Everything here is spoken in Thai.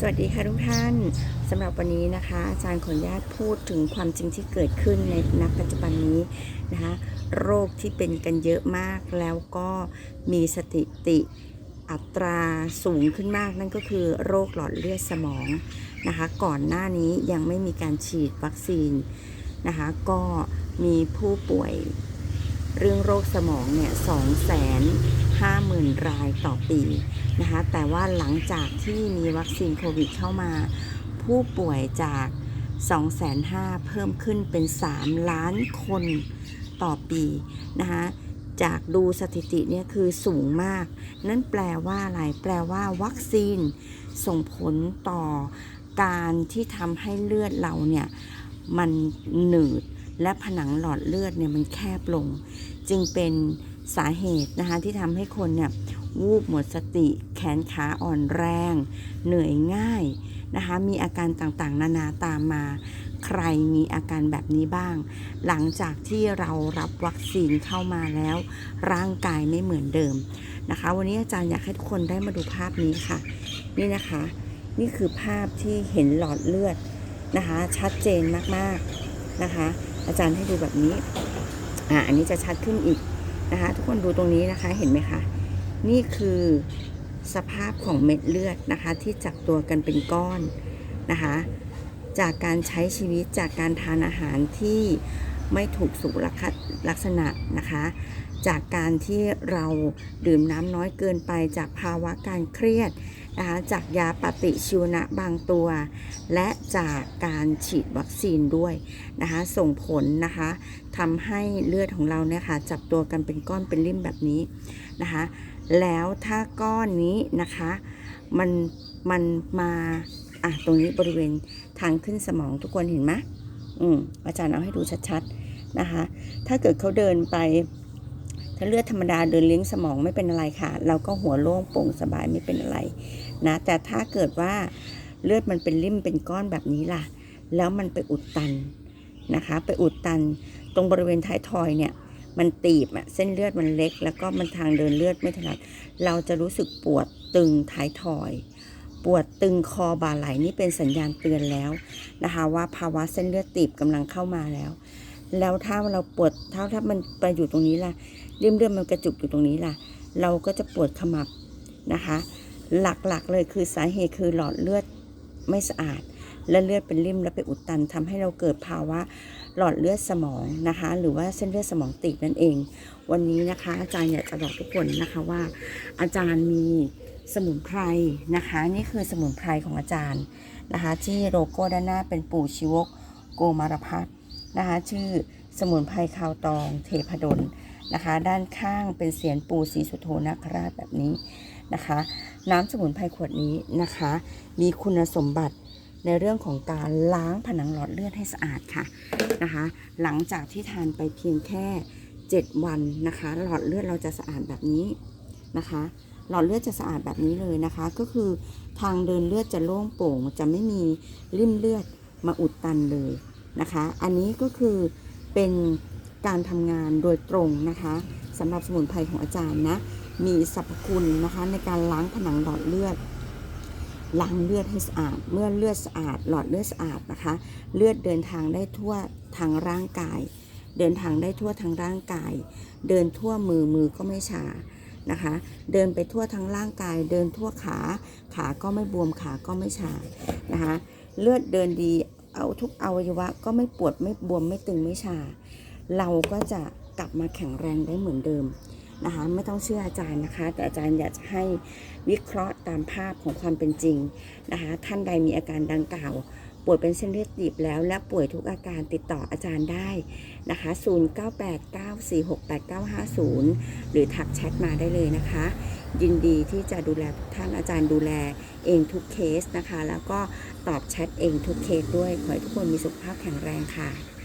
สวัสดีค่ะทุกท่านสำหรับวันนี้นะคะ อาจารย์ขออนุญาตพูดถึงความจริงที่เกิดขึ้นในณปัจจุบันนี้นะคะโรคที่เป็นกันเยอะมากแล้วก็มีสถิติอัตราสูงขึ้นมากนั่นก็คือโรคหลอดเลือดสมองนะคะ ก่อนหน้านี้ยังไม่มีการฉีดวัคซีนนะคะ ก็มีผู้ป่วยเรื่องโรคสมองเนี่ยสองแสน ห้าหมื่นรายต่อปีนะคะแต่ว่าหลังจากที่มีวัคซีนโควิดเข้ามา ผู้ป่วยจาก 2 5 0 0 0เพิ่มขึ้นเป็น 3 ล้านคนต่อปีนะคะจากดูสถิติเนี่ยคือสูงมาก นั่นแปลว่าอะไร แปลว่าวัคซีนส่งผลต่อการที่ทำให้เลือดเราเนี่ยมันหนืดและผนังหลอดเลือดเนี่ยมันแคบลง จึงเป็น สาเหตุนะคะที่ทำให้คนเนี่ยวูบหมดสติ แขนขาอ่อนแรง เหนื่อยง่ายนะคะมีอาการต่างๆ นานาตามมา ใครมีอาการแบบนี้บ้าง หลังจากที่เรารับวัคซีนเข้ามาแล้ว ร่างกายไม่เหมือนเดิมนะคะ วันนี้อาจารย์อยากให้ทุกคนได้มาดูภาพนี้ค่ะ นี่นะคะ นี่คือภาพที่เห็นหลอดเลือดนะคะ ชัดเจนมากๆนะคะ อาจารย์ให้ดูแบบนี้อ่าอันนี้จะชัดขึ้นอีก นะคะ ทุกคนดูตรงนี้นะคะเห็นไหมคะนี่คือสภาพของเม็ดเลือดนะคะ ที่จับตัวกันเป็นก้อนนะคะ จากการใช้ชีวิตจากการทานอาหารที่ ไม่ถูกสุขลักษณะนะคะ จากการที่เราดื่มน้ำน้อยเกินไปจากภาวะการเครียดนะคะจากยาปฏิชีวนะบางตัว และจากการฉีดวัคซีนด้วยนะคะส่งผลนะคะทำให้เลือดของเราเนี่ยค่ะจับตัวกันเป็นก้อนเป็นริ่มแบบนี้นะคะแล้วถ้าก้อนนี้นะคะมันมันมาอะตรงนี้บริเวณทางขึ้นสมองทุกคนเห็นไหม อืมอาจารย์เอาให้ดูชัดๆนะคะ ถ้าเกิดเขาเดินไป ถ้าเลือดธรรมดาเดินเลี้ยงสมองไม่เป็นอะไรค่ะ เราก็หัวโล่งโปร่งสบายไม่เป็นอะไรนะ แต่ถ้าเกิดว่าเลือดมันเป็นริ่มเป็นก้อนแบบนี้ล่ะ แล้วมันไปอุดตันนะคะ ไปอุดตันตรงบริเวณท้ายทอยเนี่ยมันตีบอะเส้นเลือดมันเล็ก แล้วก็มันทางเดินเลือดไม่ถนัด เราจะรู้สึกปวดตึงท้ายทอย ปวดตึงคอบ่าไหล่นี่เป็นสัญญาณเตือนแล้วนะคะว่าภาวะเส้นเลือดตีบกำลังเข้ามาแล้ว แล้วถ้าเราปวดเท้าถ้ามันไปอยู่ตรงนี้ล่ะริมเลือดมันกระจุกอยู่ตรงนี้ล่ะ เราก็จะปวดขมับนะคะ หลักๆเลยคือสาเหตุคือหลอดเลือดไม่สะอาด และเลือดเป็นริ่มแล้วไปอุดตันทำให้เราเกิดภาวะหลอดเลือดสมองนะคะ หรือว่าเส้นเลือดสมองตีบนั่นเอง วันนี้นะคะ อาจารย์อยากจะบอกทุกคนนะคะว่า อาจารย์มี สมุนไพรนะคะ นี่คือสมุนไพรของอาจารย์นะคะ ที่โลโก้ด้านหน้าเป็นปู่ชีวกโกมารพัฒน์นะคะ ชื่อสมุนไพรคาวตองเทพดลนะคะ ด้านข้างเป็นเสียนปู่ศรีสุโธนาคราชแบบนี้นะคะ น้ำสมุนไพรขวดนี้นะคะ มีคุณสมบัติในเรื่องของการล้างผนังหลอดเลือดให้สะอาดค่ะนะคะ หลังจากที่ทานไปเพียงแค่ 7 วันนะคะ หลอดเลือดเราจะสะอาดแบบนี้นะคะ หลอดเลือดจะสะอาดแบบนี้เลยนะคะ ก็คือทางเดินเลือดจะโล่งโปร่ง จะไม่มีริ่มเลือดมาอุดตันเลยนะคะ อันนี้ก็คือเป็นการทำงานโดยตรงนะคะสำหรับสมุนไพรของอาจารย์นะ มีสรรพคุณนะคะในการล้างผนังหลอดเลือดล้างเลือดให้สะอาด เมื่อเลือดสะอาด หลอดเลือดสะอาดนะคะ เลือดเดินทางได้ทั่วทางร่างกาย เดินทางได้ทั่วทางร่างกาย เดินทั่วมือมือก็ไม่ชา นะคะ เดินไปทั่วทั้งร่างกาย เดินทั่วขา ขาก็ไม่บวมขาก็ไม่ชานะคะ เลือดเดินดีเอาทุกอวัยวะก็ไม่ปวดไม่บวมไม่ตึงไม่ชา เราก็จะกลับมาแข็งแรงได้เหมือนเดิมนะคะไม่ต้องเชื่ออาจารย์นะคะ แต่อาจารย์อยากจะให้วิเคราะห์ตามภาพของความเป็นจริงนะคะท่านใดมีอาการดังกล่าว ป่วยเป็นเส้นเลือดตีบแล้วและป่วยทุกอาการติดต่ออาจารย์ได้นะคะ 0989468950 หรือทักแชทมาได้เลยนะคะ ยินดีที่จะดูแลทุกท่านอาจารย์ดูแลเองทุกเคสนะคะ แล้วก็ตอบแชทเองทุกเคสด้วย ขอให้ทุกคนมีสุขภาพแข็งแรงค่ะ